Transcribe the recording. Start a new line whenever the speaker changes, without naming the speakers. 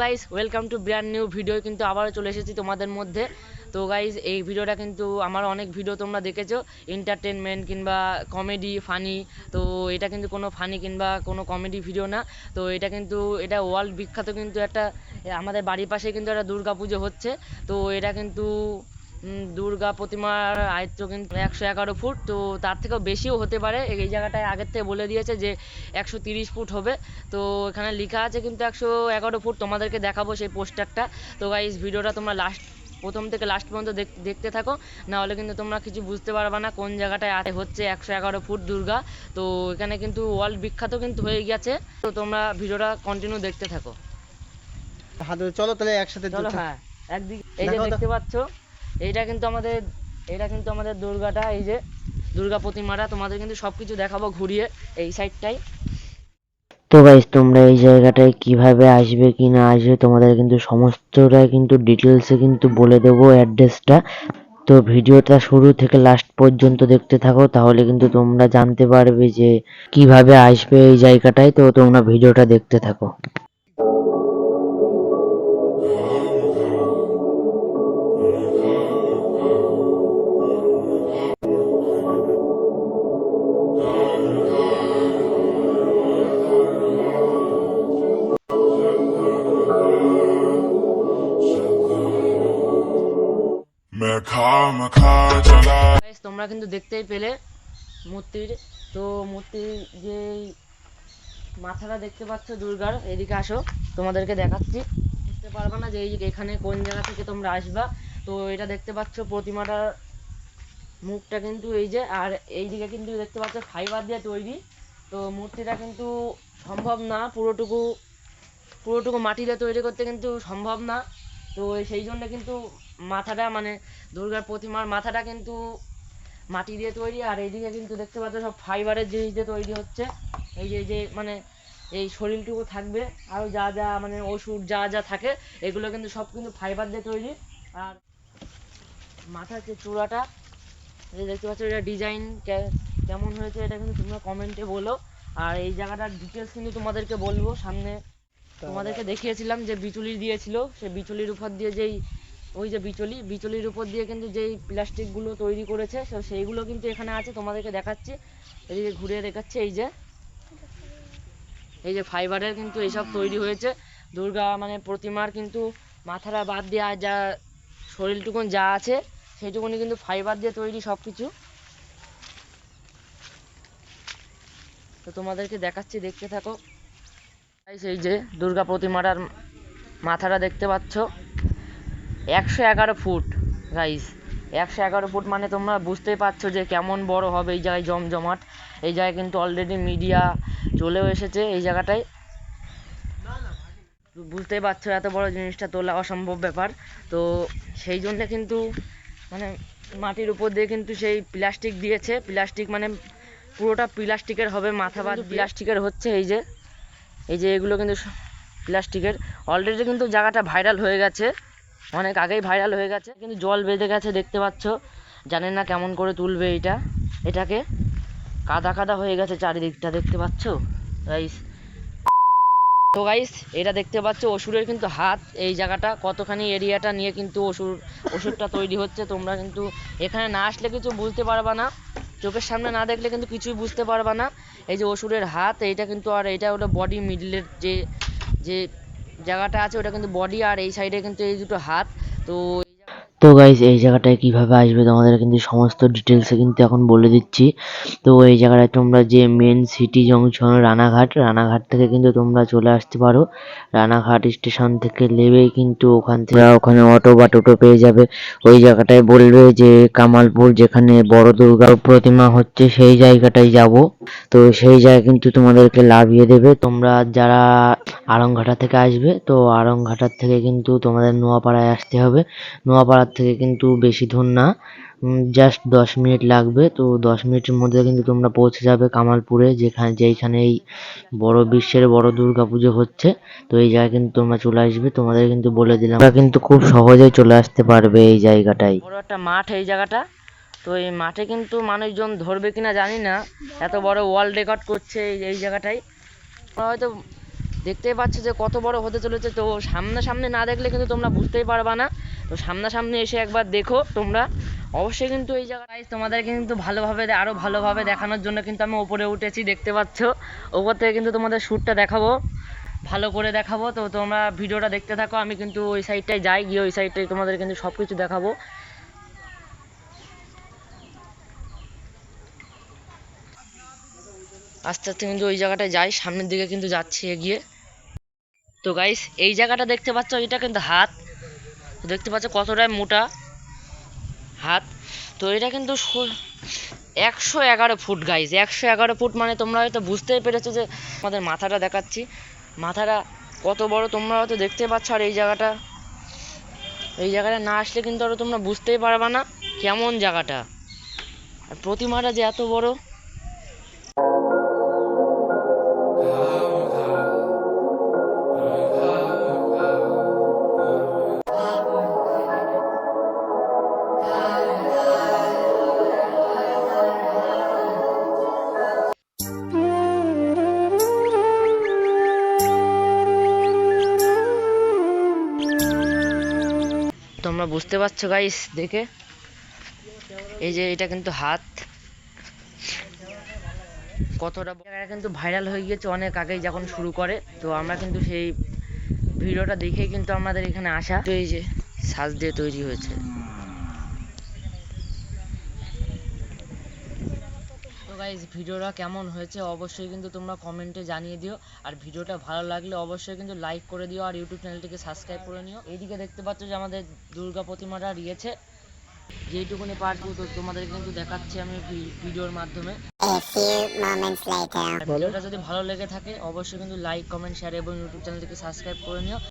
Guys welcome to brand new video কিন্তু আবারও চলে এসেছি তোমাদের মধ্যে। তো গাইস এই ভিডিওটা কিন্তু আমার অনেক ভিডিও তোমরা দেখেছ। এন্টারটেনমেন্ট কিংবা কমেডি ফানি তো এটা কিন্তু কোনো ফানি কিংবা কোনো কমেডি ভিডিও না। তো এটা কিন্তু, এটা ওয়ার্ল্ড বিখ্যাত কিন্তু একটা, আমাদের বাড়ির পাশে কিন্তু একটা দুর্গা পুজো হচ্ছে। তো এটা কিন্তু দুর্গা প্রতিমার আয়ত্ত কিন্তু একশো এগারো ফুট তো তার থেকেও বেশিও হতে পারে। এই জায়গাটায় আগের থেকে বলে দিয়েছে যে একশো তিরিশ ফুট হবে। তো এখানে লেখা আছে কিন্তু একশো এগারো ফুট তোমাদেরকে দেখাবো সেই পোস্টারটা। তো গাইস ভিডিওটা তোমরা লাস্ট প্রথম থেকে লাস্ট পর্যন্ত দেখ- দেখতে থাকো। না হলে কিন্তু তোমরা কিছু বুঝতে পারবে না কোন জায়গাটায় আছে হচ্ছে একশো এগারো ফুট দুর্গা। তো এখানে কিন্তু ওয়ার্ল্ড বিখ্যাত কিন্তু হয়ে গেছে তো তোমরা ভিডিওটা কন্টিনিউ দেখতে থাকো।
চলো তাহলে একসাথে
চলো হ্যাঁ একদিকে এই যে দেখতে পাচ্ছ এইটা কিন্তু আমাদের এটা কিন্তু আমাদের দুর্গাটা, এই যে দুর্গা প্রতিমাটা, তোমাদের কিন্তু সবকিছু দেখাবো ঘুরিয়ে এই সাইডটাই
তো গাইস তোমরা এই জায়গাটায় কীভাবে আসবে, কি না আসবে, তোমাদের কিন্তু সমস্তটাই কিন্তু ডিটেলসে কিন্তু বলে দেবো অ্যাড্রেসটা তো ভিডিওটা শুরু থেকে লাস্ট পর্যন্ত দেখতে থাকো, তাহলে কিন্তু তোমরা জানতে পারবে যে কীভাবে আসবে এই জায়গাটায়। তো তোমরা ভিডিওটা দেখতে থাকো।
তোমরা কিন্তু দেখতেই পেলে মূর্তির। তো মূর্তির যে মাথাটা দেখতে পাচ্ছ দুর্গার, এদিকে আসো, তোমাদেরকে দেখাচ্ছি। বুঝতে পারবে না যে এখানে কোন জায়গা থেকে তোমরা আসবা। তো এটা দেখতে পাচ্ছ প্রতিমাটার মুখটা কিন্তু এই যে, আর এইদিকে কিন্তু দেখতে পাচ্ছ ফাইবার দিয়ে তৈরি। তো মূর্তিটা কিন্তু সম্ভব না, পুরোটুকু পুরোটুকু মাটি দিয়ে তৈরি করতে কিন্তু সম্ভব না। তো সেই জন্য কিন্তু মাথাটা মানে দুর্গার প্রতিমার মাথাটা কিন্তু মাটি দিয়ে তৈরি, আর এইদিকে কিন্তু দেখতে পাচ্ছ সব ফাইবারের জিনিস দিয়ে তৈরি হচ্ছে। এই যে যে মানে এই শরীরটুকু থাকবে আরও যা যা মানে ওষুধ যা যা থাকে, এগুলো কিন্তু সব কিন্তু ফাইবার দিয়ে তৈরি। আর মাথার যে চূড়াটা, এই দেখতে পাচ্ছ এটা ডিজাইন কেমন হয়েছে এটা কিন্তু তোমরা কমেন্টে বলো। আর এই জায়গাটার ডিটেলস কিন্তু তোমাদেরকে বলব, সামনে তোমাদেরকে দেখিয়েছিলাম যে বিচুলি দিয়েছিল, সেই বিচুলির উপর দিয়ে যেই ওই যে বিচলি, বিচলির উপর দিয়ে কিন্তু যেই প্লাস্টিকগুলো তৈরি করেছে তো সেইগুলো কিন্তু এখানে আছে, তোমাদেরকে দেখাচ্ছি। এদিকে ঘুরে দেখাচ্ছে, এই যে। এই যে ফাইবারের কিন্তু এইসব তৈরি হয়েছে। দুর্গা মানে প্রতিমার কিন্তু মাথাটা বাদ দিয়ে যা শরীরটুকুন যা আছে, সেইটুকুনি কিন্তু ফাইবার দিয়ে তৈরি সব কিছু তো তোমাদেরকে দেখাচ্ছি, দেখতে থাকো। এই যে দুর্গা প্রতিমাটার মাথাটা দেখতে পাচ্ছ। একশো এগারো ফুট গাইস একশো এগারো ফুট মানে তোমরা বুঝতেই পারছ যে কেমন বড় হবে এই জায়গায় জমজমাট। এই জায়গায় কিন্তু অলরেডি মিডিয়া চলেও এসেছে এই জায়গাটায়। বুঝতেই পারছ এত বড় জিনিসটা তোলা অসম্ভব ব্যাপার। তো সেই জন্য কিন্তু মানে মাটির উপর দিয়ে কিন্তু সেই প্লাস্টিক দিয়েছে। প্লাস্টিক মানে পুরোটা প্লাস্টিকের হবে, মাথা বাদ প্লাস্টিকের হচ্ছে এই যে। এই যে এগুলো কিন্তু প্লাস্টিকের অলরেডি কিন্তু জায়গাটা ভাইরাল হয়ে গেছে। অনেক আগেই ভাইরাল হয়ে গেছে, কিন্তু জল বেঁধে গেছে দেখতে পাচ্ছ। জানেন না কেমন করে তুলবে এটা? এটাকে কাদা কাদা হয়ে গেছে চারিদিকটা, দেখতে পাচ্ছ? গাইস তো গাইস এটা দেখতে পাচ্ছ, অসুরের কিন্তু হাত, এই জায়গাটা, কতখানি এরিয়াটা নিয়ে কিন্তু অসুর ওষুধটা তৈরি হচ্ছে। তোমরা কিন্তু এখানে না আসলে কিছু বুঝতে পারবা না। চোখের সামনে না দেখলে কিন্তু কিছুই বুঝতে পারবা না। এই যে অসুরের হাত, এইটা কিন্তু আর এইটা হলো বডি মিডলের যে যে জায়গাটা আছে ওটা কিন্তু বডি আর এই সাইডে কিন্তু এই দুটো হাত তো
তো গাইস এই জায়গাটায় কীভাবে আসবে তোমাদের কিন্তু সমস্ত ডিটেলসে কিন্তু এখন বলে দিচ্ছি। তো এই জায়গাটায় তোমরা যে main city junction Ranaghat Ranaghat থেকে কিন্তু তোমরা চলে আসতে পারো। রানাঘাট স্টেশন থেকে নেবেই কিন্তু ওখান থেকে ওখানে অটো বা টোটো পেয়ে যাবে। ওই জায়গাটায় বলবে যে কামালপুর যেখানে বড় দুর্গা প্রতিমা হচ্ছে, সেই জায়গাটায় যাব। তো সেই জায়গায় কিন্তু তোমাদেরকে লাভিয়ে দেবে। তোমরা যারা আড়ংঘাটা থেকে আসবে, তো আড়ংঘাটার থেকে কিন্তু তোমাদের নোয়াপাড়ায় আসতে হবে। নোয়াপাড়ার থেকে কিন্তু বেশি দূর না। জাস্ট দশ মিনিট লাগবে। তো দশ মিনিটের মধ্যে কিন্তু তোমরা পৌঁছে যাবে কামালপুরে, যেখানে যেইখানে এই বড় বিশ্বের বড় দুর্গা পুজো হচ্ছে। তো এই জায়গায় কিন্তু তোমরা চলে আসবে। তোমাদের কিন্তু বলে দিলাম, তোমরা কিন্তু খুব সহজেই চলে আসতে পারবে এই জায়গাটায়।
বড় একটা মাঠ এই জায়গাটা। তো এই মাঠে কিন্তু মানুষজন ধরবে কিনা জানি না। এত বড় ওয়ার্ল্ড রেকর্ড করছে এই এই জায়গাটায় হয়তো দেখতেই পাচ্ছ যে কত বড় হতে চলেছে। তো সামনাসামনি না দেখলে কিন্তু তোমরা বুঝতেই পারবা না। তো সামনাসামনি এসে একবার দেখো তোমরা। অবশ্যই কিন্তু এই জায়গায় তোমাদের কিন্তু ভালোভাবে আরও ভালোভাবে দেখানোর জন্য কিন্তু আমি ওপরে উঠেছি, দেখতে পাচ্ছ? ওপর থেকে কিন্তু তোমাদের শ্যুটটা দেখাবো। ভালো করে দেখাবো। তো তোমরা ভিডিওটা দেখতে থাকো, আমি কিন্তু ওই সাইডটায় যাই, গিয়ে ওই সাইডটায় তোমাদের কিন্তু সব কিছু দেখাবো। আস্তে আস্তে কিন্তু ওই জায়গাটায় যাই, সামনের দিকে কিন্তু যাচ্ছি এগিয়ে। তো গাইস এই জায়গাটা দেখতে পাচ্ছ, এটা কিন্তু হাত। দেখতে পাচ্ছ কতটাই মোটা হাত। তো এটা কিন্তু একশো এগারো ফুট গাইজ একশো এগারো ফুট মানে তোমরা হয়তো বুঝতেই পেরেছ যে আমাদের মাথাটা দেখাচ্ছি। মাথাটা কত বড় তোমরা হয়তো দেখতে পাচ্ছ, আর এই জায়গাটা। এই জায়গাটা না আসলে কিন্তু আরও তোমরা বুঝতেই পারবা না কেমন জায়গাটা। আর প্রতিমাটা যে এত বড় বুঝতে পারছ গাইস দেখে? এই যে, এটা কিন্তু হাত। কতটা এটা কিন্তু ভাইরাল হয়ে গিয়েছে অনেক আগেই যখন শুরু করে। তো আমরা কিন্তু সেই ভিডিওটা দেখেই কিন্তু আমাদের এখানে আসা। তো এই যে, সাজ দিয়ে তৈরি হয়েছে। গাইজ ভিডিওটা কেমন হয়েছে অবশ্যই কিন্তু তোমরা কমেন্টে জানিয়ে দিও। আর ভিডিওটা ভালো লাগলে অবশ্যই কিন্তু লাইক করে দিও আর ইউটিউব চ্যানেলটিকে সাবস্ক্রাইব করে নিও। এইদিকে দেখতে পাচ্ছ যে আমাদের দুর্গা প্রতিমাটা রয়েছে। যেইটুকুনি পারব তো তোমাদের কিন্তু দেখাচ্ছি আমি ভিডিওর মাধ্যমে। ভিডিওটা যদি ভালো লেগে থাকে অবশ্যই কিন্তু লাইক কমেন্ট শেয়ার এবং ইউটিউব চ্যানেলটিকে সাবস্ক্রাইব করে নিও।